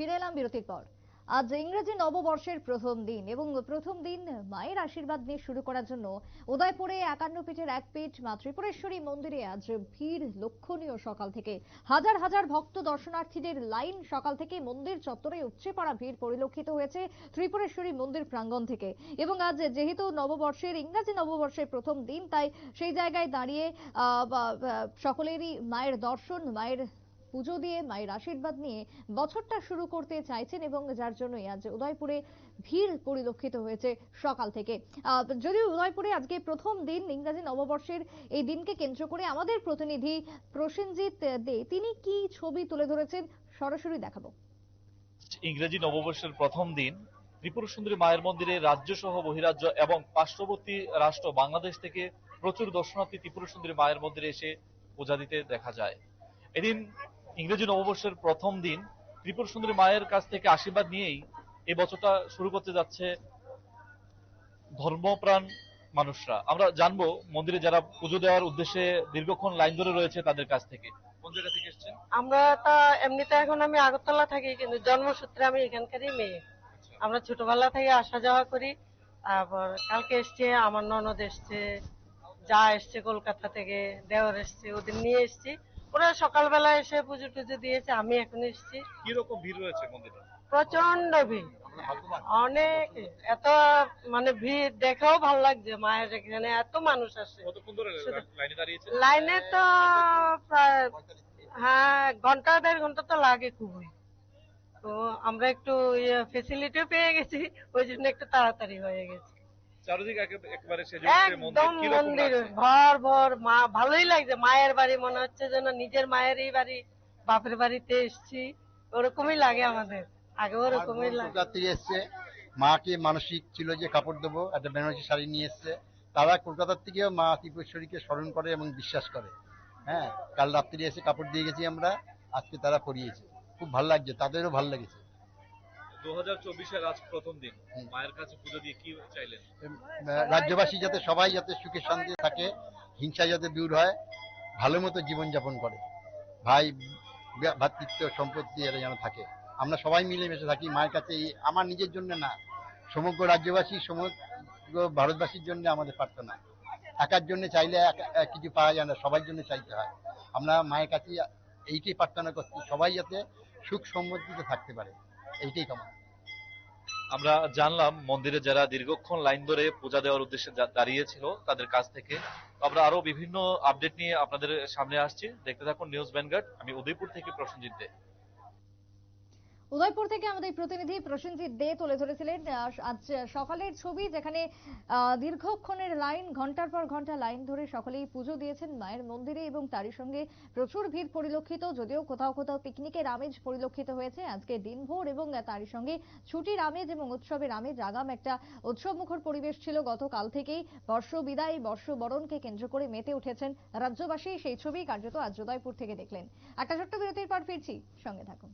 ফিরে এলাম বিরতির পর। আজ ইংরেজি নববর্ষের প্রথম দিন এবং প্রথম দিন মায়ের আশীর্বাদ নিয়ে শুরু করার জন্য উদয়পুরে একান্ন পীঠের এক পীঠ মা ত্রিপুরেশ্বরী মন্দিরে আজ ভিড় লক্ষণীয় সকাল থেকে। হাজার হাজার ভক্ত দর্শনার্থীদের লাইন সকাল থেকে মন্দির চত্বরে উপচে পড়া ভিড় পরিলক্ষিত হয়েছে ত্রিপুরেশ্বরী মন্দির প্রাঙ্গণ থেকে এবং আজ যেহেতু নববর্ষের ইংরেজি নববর্ষের প্রথম দিন, তাই সেই জায়গায় দাঁড়িয়ে সকলেরই মায়ের দর্শন, মায়ের পুজো দিয়ে মায়ের আশীর্বাদ নিয়ে বছরটা শুরু করতে চাইছেন এবং যার জন্যই আজ উদয়পুরে ভিড় পরিলক্ষিত হয়েছে সকাল থেকে। যদিও উদয়পুরে আজকে প্রথম দিন ইংরাজি নববর্ষের এই দিনকে কেন্দ্র করে আমাদের প্রতিনিধি প্রসেনজিৎ দে, তিনি কি ছবি তুলে ধরেছেন সরাসরি দেখাবো। ইংরেজি নববর্ষের প্রথম দিন ত্রিপুরা সুন্দরী মায়ের মন্দিরে রাজ্য সহ বহিরাজ্য এবং পার্শ্ববর্তী রাষ্ট্র বাংলাদেশ থেকে প্রচুর দর্শনার্থী ত্রিপুরা সুন্দরী মায়ের মন্দিরে এসে পূজা দিতে দেখা যায়। এদিন ইংরেজি নববর্ষের প্রথম দিন ত্রিপুরা সুন্দরী মায়ের কাছ থেকে আশীর্বাদ নিয়েই এই বছরটা শুরু করতে যাচ্ছে ধর্মপ্রাণ মানুষরা। আমরা জানব মন্দিরে যারা পুজো দেওয়ার উদ্দেশ্যে দীর্ঘক্ষণ লাইন ধরে রয়েছে তাদের কাছ থেকে। কোন জায়গা থেকে এসেছেন? আমরা তো এমনিতে এখন আমি আগরতলা থাকি কিন্তু জন্মসূত্রে আমি এখানকারই মেয়ে। আমরা ছোটবেলা থেকে আসা যাওয়া করি তারপর কালকে এসছে আমার ননদ এসছে যা এসছে কলকাতা থেকে দেওর এসছে ওদের নিয়ে এসছি। ওরা সকালবেলা এসে পুজো টুজো দিয়েছে আমি এখন এসছি। কীরকম ভিড় রয়েছে মন্দিরে? প্রচণ্ড ভিড়। অনেক এত মানে ভিড় দেখেও ভালো লাগছে মায়ের এখানে এত মানুষ আসে। লাইনে লাইনে তো প্রায় হ্যাঁ ঘণ্টা দেড় ঘণ্টা তো লাগে খুবই। তো আমরা একটু ফেসিলিটিও পেয়ে গেছি ওই জন্য একটু তাড়াতাড়ি হয়ে গেছে। চারিদিকে একেবারে সেজে একদম মন্দির ভর ভর মা ভালোই লাগছে। মায়ের বাড়ি মনে হচ্ছে যেন নিজের মায়েরই বাড়ি বাপের বাড়িতে এসছি। ওরকমই লাগে আমাদের। আগে ওরকমই লাগে। এসছে। মাকে মানসিক ছিল যে কাপড় দেবো একটা বেনারসি শাড়ি নিয়ে এসছে। তারা কলকাতার থেকেও মা ত্রিপুরেশ্বরীকে স্মরণ করে এবং বিশ্বাস করে। হ্যাঁ কাল রাত্রি এসে কাপড় দিয়ে গেছি আমরা। আজকে তারা পরিয়েছে। খুব ভালো লাগছে তাদেরও ভালো লেগেছে। 2024 আজ প্রথম দিন। মায়ের কাছে পুজো দিয়ে কি চাইলেন? রাজ্যবাসী যাতে সবাই যাতে সুখে শান্তি থাকে হিংসা যাতে দূর হয় ভালো মতো জীবনযাপন করে। ভাই ভা- ভ্রাতৃত্ব সম্পত্তি এরা যেন থাকে। আমরা সবাই মিলেমিশে থাকি মায়ের কাছে আমার নিজের জন্য না। সমগ্র রাজ্যবাসী সমগ্র ভারতবাসীর জন্য আমাদের প্রার্থনা। একার জন্য চাইলে কিছু পাওয়া যায় না সবার জন্য চাইতে হয়। আমরা মায়ের কাছে এইটাই প্রার্থনা করছি সবাই যাতে সুখ সমৃদ্ধিতে থাকতে পারে। এইটাই কামনা। আমরা জানলাম, মন্দিরে যারা দীর্ঘক্ষণ লাইন ধরে পূজা দেওয়ার উদ্দেশ্যে দাঁড়িয়েছিল তাদের কাছ থেকে। আমরা আরও বিভিন্ন আপডেট নিয়ে আপনাদের সামনে আসছি। দেখতে থাকুন নিউজ ভ্যানগার্ড আমি উদয়পুর থেকে প্রসেনজিৎ দে। উদয়পুর থেকে আমাদের প্রতিনিধি প্রসেনজিৎ দে তুলে ধরেছিলেন। আজ সকালের ছবি যেখানে দীর্ঘক্ষণের লাইন, ঘণ্টার পর ঘণ্টা লাইন ধরে সকলেই পুজো দিয়েছেন মায়ের মন্দিরে এবং তারই সঙ্গে প্রচুর ভিড় পরিলক্ষিত, যদিও কোথাও কোথাও পিকনিকের আমেজ পরিলক্ষিত হয়েছে। আজকে দিনভর এবং তারই সঙ্গে ছুটির আমেজ এবং উৎসবের আমেজ আগাম একটা উৎসব মুখর পরিবেশ ছিল। গতকাল থেকেই বর্ষ বিদায়, বর্ষ বরণকে কেন্দ্র করে মেতে উঠেছেন রাজ্যবাসী। সেই ছবি কার্যত আজ উদয়পুর থেকে দেখলেন। একটা ছোট্ট বিরতির পর ফিরছি। সঙ্গে থাকুন।